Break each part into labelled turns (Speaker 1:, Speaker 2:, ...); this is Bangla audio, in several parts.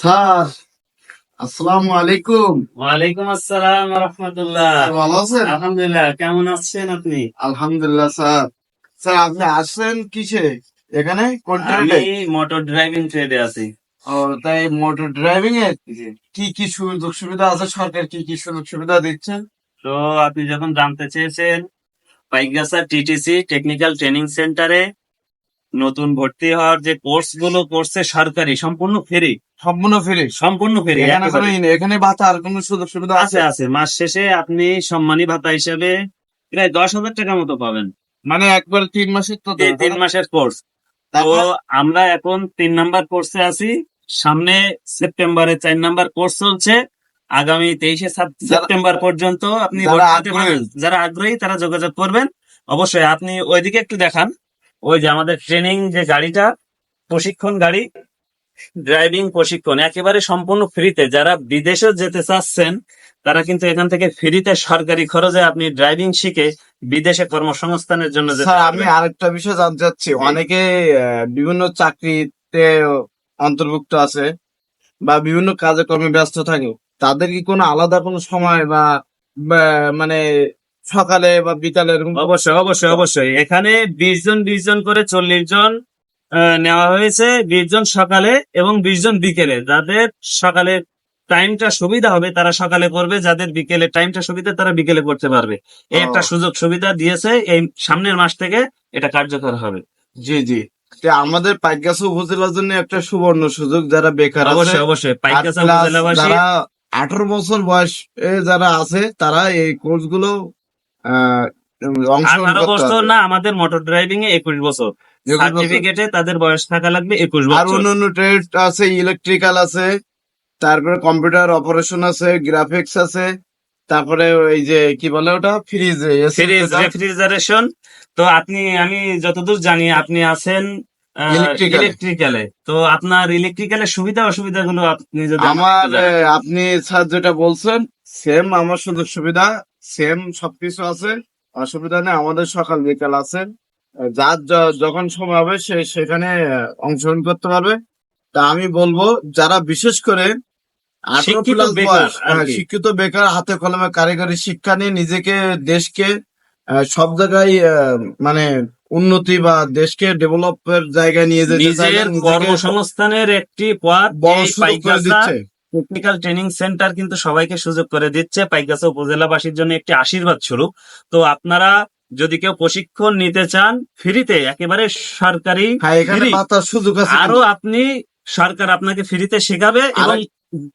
Speaker 1: স্যার আসসালামু আলাইকুম।
Speaker 2: ওয়ালাইকুম আসসালাম রহমতুল্লাহ।
Speaker 1: ভালো আছেন?
Speaker 2: আলহামদুলিল্লাহ কেমন আছেন আপনি?
Speaker 1: আলহামদুলিল্লাহ স্যার। স্যার আপনি আসছেন কিসে? এখানে? কোন
Speaker 2: আমি মোটর ড্রাইভিং ট্রেডে আছি।
Speaker 1: ও তাই মোটর ড্রাইভিং এর কি কি সুযোগ সুবিধা আছে? সরকার কি কি সুযোগ সুবিধা দিচ্ছে?
Speaker 2: তো আপনি যখন জানতে চেয়েছেন পাইকগাছা টিটিসি টেকনিক্যাল ট্রেনিং সেন্টারে নতুন ভর্তি হওয়ার যে কোর্সগুলো করছে সরকারি সম্পূর্ণ ফ্রি
Speaker 1: সম্পূর্ণ ফ্রি
Speaker 2: সম্পূর্ণ ফ্রি
Speaker 1: এখানে কোনো ই নেই, এখানে ভাতা আর কোনো সুযোগ সুবিধা
Speaker 2: আছে?
Speaker 1: আছে
Speaker 2: আছে। মাস শেষে আপনি সম্মানী ভাতা হিসেবে প্রায় দশ হাজার টাকা মতো পাবেন।
Speaker 1: মানে একবার তিন মাসের তো
Speaker 2: এই তিন মাসের কোর্স তো
Speaker 1: তারপর?
Speaker 2: আমরা এখন তিন নাম্বার কোর্সে আছি। সামনে সেপ্টেম্বরে চার নাম্বার কোর্স চলছে। আগামী তেইশে সেপ্টেম্বর পর্যন্ত আপনি
Speaker 1: যারা
Speaker 2: ভর্তি হতে পারেন।
Speaker 1: আগ্রহী।
Speaker 2: যারা আগ্রহী তারা যোগাযোগ করবেন। অবশ্যই আপনি ওইদিকে একটু দেখান। ওই যে আমাদের ট্রেনিং যে গাড়িটা প্রশিক্ষণ গাড়ি ড্রাইভিং প্রশিক্ষণ একেবারে সম্পূর্ণ ফ্রিতে যারা বিদেশে যেতে চাচ্ছেন তারা কিন্তু এখান থেকে ফ্রিতে সরকারি খরচে আপনি ড্রাইভিং শিখে বিদেশে কর্মসংস্থানের জন্য
Speaker 1: স্যার আমি আরেকটা বিষয় জানতে চাচ্ছি। অনেকে বিভিন্ন চাকরিতে অন্তর্ভুক্ত আছে বা বিভিন্ন কাজে কর্মে ব্যস্ত থাকে। তাদের কি কোনো আলাদা কোনো সময় বা মানে সকালে বা বিকালে
Speaker 2: অবশ্যই অবশ্যই অবশ্যই। এখানে বিশ জন বিশ জন করে চল্লিশ জন নেওয়া হয়েছে। বিশ জন সকালে এবং বিশ জন বিকেলে। যাদের সকালে টাইমটা সুবিধা হবে তারা সকালে করবে। যাদের বিকেলে টাইমটা সুবিধা তারা বিকেলে করতে পারবে। এই একটা সুযোগ সুবিধা দিয়েছে এই সামনের মাস থেকে এটা কার্যকর হবে।
Speaker 1: জি জি। আমাদের পাইকাসা উপজেলার জন্য একটা সুবর্ণ সুযোগ যারা বেকার
Speaker 2: অবশ্যই অবশ্যই।
Speaker 1: আর
Speaker 2: পাইকাসা উপজেলাবাসী
Speaker 1: আঠারো বছর বয়স যারা আছে তারা এই কোর্সগুলো আহ, অংশগ্রহণ
Speaker 2: আঠারো বছর না আমাদের মোটর ড্রাইভিং এ একুশ বছর। সার্টিফিকেটে তাদের বয়স থাকা লাগবে একুশ
Speaker 1: আর
Speaker 2: বছর
Speaker 1: অন্যান্য ট্রেড আছে ইলেকট্রিক্যাল আছে তারপরে কম্পিউটার অপারেশন আছে গ্রাফিক্স আছে তারপরে ওই যে কি বলে ওটা? ফ্রিজ
Speaker 2: ফ্রিজ রেফ্রিজারেশন তো আপনি আমি যতদূর জানি আপনি আছেন। ইলেকট্রিক্যালে তো আপনার ইলেকট্রিক্যালের সুবিধা অসুবিধা গুলো আপনি যদি
Speaker 1: আমার আপনি স্যার যেটা বলছেন সেম আমার সুযোগ সুবিধা সেম সবকিছু আছে। অসুবিধা নেই আমাদের সকাল বিকাল আছে। যার যখন সময় হবে সে সেখানে অংশগ্রহণ করতে পারবে। তা আমি বলব যারা বিশেষ করে
Speaker 2: শিক্ষিত বেকার
Speaker 1: হ্যাঁ, শিক্ষিত বেকার হাতে কলমে কারিগরি শিক্ষা নিয়ে নিজেকে দেশকে সব জায়গায় মানে উন্নতি বা দেশকে ডেভেলপের জায়গায় নিয়ে যেতে
Speaker 2: নিজের কর্মসংস্থানের একটি পথ
Speaker 1: বড় সুযোগ দিচ্ছে।
Speaker 2: টেকনিক্যাল ট্রেনিং সেন্টার কিন্তু সবাইকে সুযোগ করে দিচ্ছে। পাইকাসা উপজেলাবাসীর জন্য একটি আশীর্বাদ স্বরূপ। তো আপনারা যদি কেউ প্রশিক্ষণ নিতে চান ফ্রিতে একেবারে সরকারি
Speaker 1: হ্যাঁ সুযোগ আছে।
Speaker 2: আরও আপনি সরকার আপনাকে ফ্রিতে শেখাবে এবং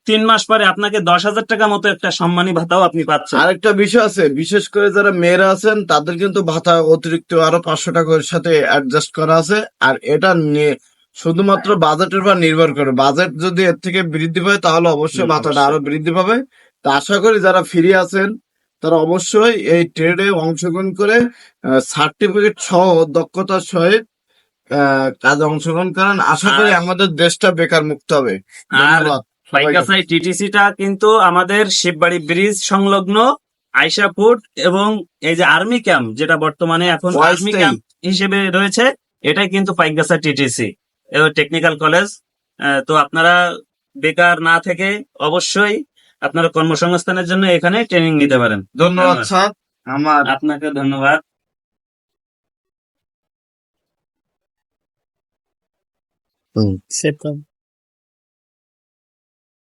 Speaker 2: তিন মাস পরে আপনাকে দশ হাজার টাকা মতো একটা সম্মানী ভাতাও আপনি পাচ্ছেন।
Speaker 1: আরেকটা বিষয় আছে বিশেষ করে যারা মেয়েরা আছেন তাদের কিন্তু ভাতা অতিরিক্ত আরও পাঁচশো টাকার সাথে অ্যাডজাস্ট করা আছে। আর এটা নিয়ে শুধুমাত্র বাজেটের উপর নির্ভর করে। বাজেট যদি এর থেকে বৃদ্ধি পায় তাহলে অবশ্যই ভাতাটা আরও বৃদ্ধি পাবে। তা আশা করি যারা ফ্রি আছেন তারা অবশ্যই এই ট্রেডে অংশগ্রহণ করে সার্টিফিকেট সহ দক্ষতার সহিত কাজে অংশগ্রহণ করেন। আশা করি আমাদের দেশটা বেকার মুক্ত হবে। ধন্যবাদ।
Speaker 2: পাইকাসাই টিটিসিটা কিন্তু আমাদের শিববাড়ি ব্রিজ সংলগ্ন ফুড এবং এই যে আর্মি ক্যাম্প যেটা বর্তমানে এখন আর্মি ক্যাম্প হিসেবে রয়েছে এটাই কিন্তু পাইকাসা টিটিসি। টেকনিক্যাল কলেজ তো আপনারা বেকার না থেকে অবশ্যই আপনারা কর্মসংস্থানের জন্য এখানে ট্রেনিং নিতে পারেন। ধন্যবাদ।
Speaker 1: স্যার। আমার
Speaker 2: আপনাকে ধন্যবাদ।
Speaker 3: সেভ